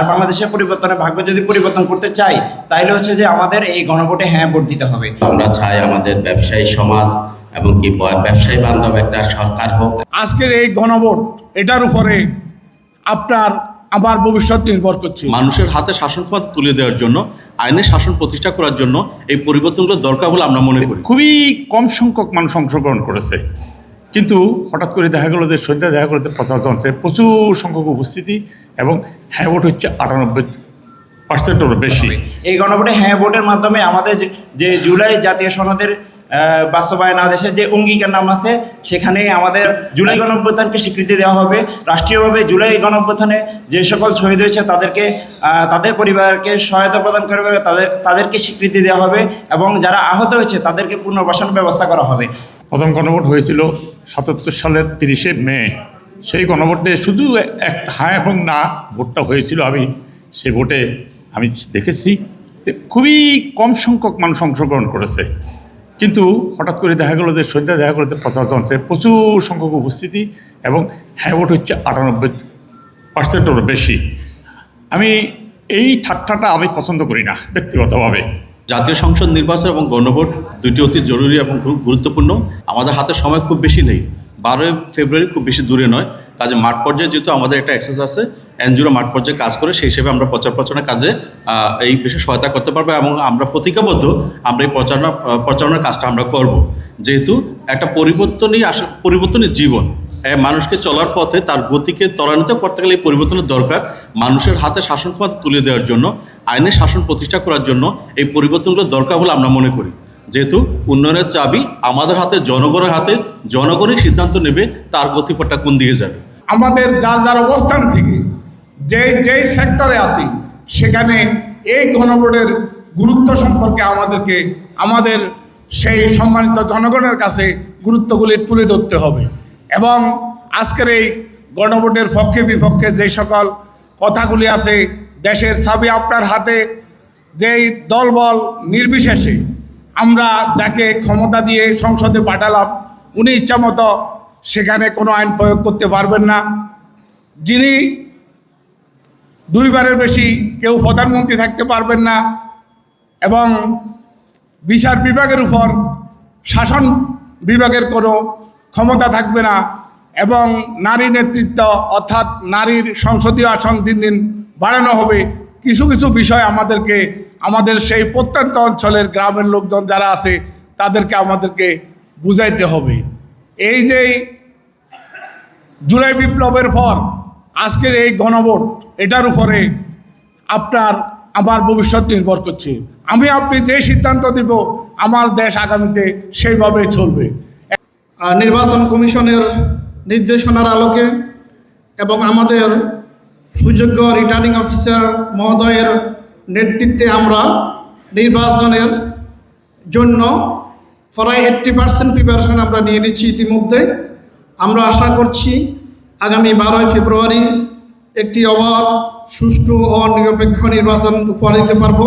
আর বাংলাদেশের পরিবর্তনের ভাগ্য যদি পরিবর্তন করতে চাই তাইলে হচ্ছে যে আমাদের এই গণভোটে হ্যাঁ ভোট দিতে হবে। আমরা চাই আমাদের ব্যবসায়ী সমাজ এবং কি ব্যবসায়ী বান্ধব একটা সরকার হোক। আজকের এই গণভোট এটার উপরে আপনার আমার ভবিষ্যৎ নির্ভর করছে। মানুষের হাতে শাসন পথ তুলে দেওয়ার জন্য আইনের শাসন প্রতিষ্ঠা করার জন্য এই পরিবর্তনগুলো দরকার বলে আমরা মনে করি। খুবই কম সংখ্যক মানুষ অংশগ্রহণ করেছে। কিন্তু হঠাৎ করে দেখা গেলো যে সন্ধ্যা দেখা গেলো যে প্রচারতন্ত্রে প্রচুর সংখ্যক উপস্থিতি এবং হ্যাঁ ভোট হচ্ছে আটানব্বই পার্সেন্টেরও বেশি। এই গণভোটে হ্যাঁ ভোটের মাধ্যমে আমাদের যে- জুলাই জাতীয় সনদের বাস্তবায়ন আদেশের যে অঙ্গীকার নাম আছে, সেখানে আমাদের জুলাই গণঅভ্যুত্থানকে স্বীকৃতি দেওয়া হবে। রাষ্ট্রীয়ভাবে জুলাই গণঅভ্যুত্থানে যে সকল শহীদ হয়েছে, তাদেরকে তাদের পরিবারকে সহায়তা প্রদান করা হবে, তাদের তাদেরকে স্বীকৃতি দেওয়া হবে এবং যারা আহত হয়েছে, তাদেরকে পুনর্বাসন ব্যবস্থা করা হবে। প্রথম গণভোট হয়েছিল সাতাত্তর সালের তিরিশে মে। সেই গণভোটে শুধু এক হ্যাঁ এবং না ভোটটা হয়েছিল। আমি সেই ভোটে আমি দেখেছি খুবই কম সংখ্যক মানুষ অংশগ্রহণ করেছে। কিন্তু হঠাৎ করে দেখা গেলো যে সন্ধ্যা দেখা গেলো যে প্রচারতন্ত্রে প্রচুর সংখ্যক উপস্থিতি এবং হ্যাঁ ভোট হচ্ছে আটানব্বই পার্সেন্টেরও বেশি। আমি এই ঠাট্টাটা আমি পছন্দ করি না ব্যক্তিগতভাবে। জাতীয় সংসদ নির্বাচন এবং গণভোট দুটি অতি জরুরি এবং গুরুত্বপূর্ণ। আমাদের হাতে সময় খুব বেশি নেই। বারোই ফেব্রুয়ারি খুব বেশি দূরে নয়। কাজে মাঠ পর্যায়ে যেহেতু আমাদের একটা অ্যাক্সেস আছে, এনজিওরা মাঠ পর্যায়ে কাজ করে, সেই হিসেবে আমরা প্রচার প্রচারণার কাজে এই বিষয়ে সহায়তা করতে পারব এবং আমরা প্রতিজ্ঞাবদ্ধ আমরা এই প্রচারণা, প্রচারণার কাজটা আমরা করব। যেহেতু একটা পরিবর্তনই আস পরিবর্তনের জীবন। মানুষকে চলার পথে তার গতিকে ত্বরান্বিত করতে গেলে এই পরিবর্তনের দরকার। মানুষের হাতে শাসন ক্ষমতা তুলে দেওয়ার জন্য, আইনের শাসন প্রতিষ্ঠা করার জন্য এই পরিবর্তনগুলো দরকার বলে আমরা মনে করি। যেহেতু উন্নয়নের চাবি আমাদের হাতে, জনগণের হাতে, জনগণই সিদ্ধান্ত নেবে তার গতিপথটা কোন দিকে যাবে। আমাদের যার যার অবস্থান থেকে যে, যেই সেক্টরে আছি, সেখানে এই গণভোটের গুরুত্ব সম্পর্কে আমাদেরকে, আমাদের সেই সম্মানিত জনগণের কাছে গুরুত্বগুলি তুলে ধরতে হবে। এবং আজকের এই গণভোটের পক্ষে বিপক্ষে যে সকল কথাগুলি আছে, দেশের চাবি আপনার হাতে, যেই দলবল নির্বিশেষে আমরা যাকে ক্ষমতা দিয়ে সংসদে পাঠালাম, উনি ইচ্ছামতো সেখানে কোনো আইন প্রয়োগ করতে পারবেন না। যিনি দুইবারের বেশি কেউ প্রধানমন্ত্রী থাকতে পারবেন না এবং বিচার বিভাগের উপর শাসন বিভাগের কোনো ক্ষমতা থাকবে না এবং নারী নেতৃত্ব অর্থাৎ নারীর সংসদীয় আসন দিন দিন বাড়ানো হবে। কিছু কিছু বিষয় আমাদেরকে, আমাদের সেই প্রত্যন্ত অঞ্চলের গ্রামের লোকজন যারা আছে, তাদেরকে আমাদেরকে বুঝাইতে হবে। এই যে জুলাই বিপ্লবের পর আজকের এই গণভোট, এটার উপরে আপনার আমার ভবিষ্যৎ নির্ভর করছে। আমি আপনি যে সিদ্ধান্ত দিব, আমার দেশ আগামীতে সেইভাবে চলবে। নির্বাচন কমিশনের নির্দেশনার আলোকে এবং আমাদের সুযোগ্য রিটার্নিং অফিসার মহোদয়ের নেতৃত্বে আমরা নির্বাচনের জন্য প্রায় এইট্টি পার্সেন্ট প্রিপারেশন আমরা নিয়ে নিচ্ছি ইতিমধ্যে। আমরা আশা করছি আগামী বারোই ফেব্রুয়ারি একটি অবাধ, সুষ্ঠু ও নিরপেক্ষ নির্বাচন উপহার দিতে পারব।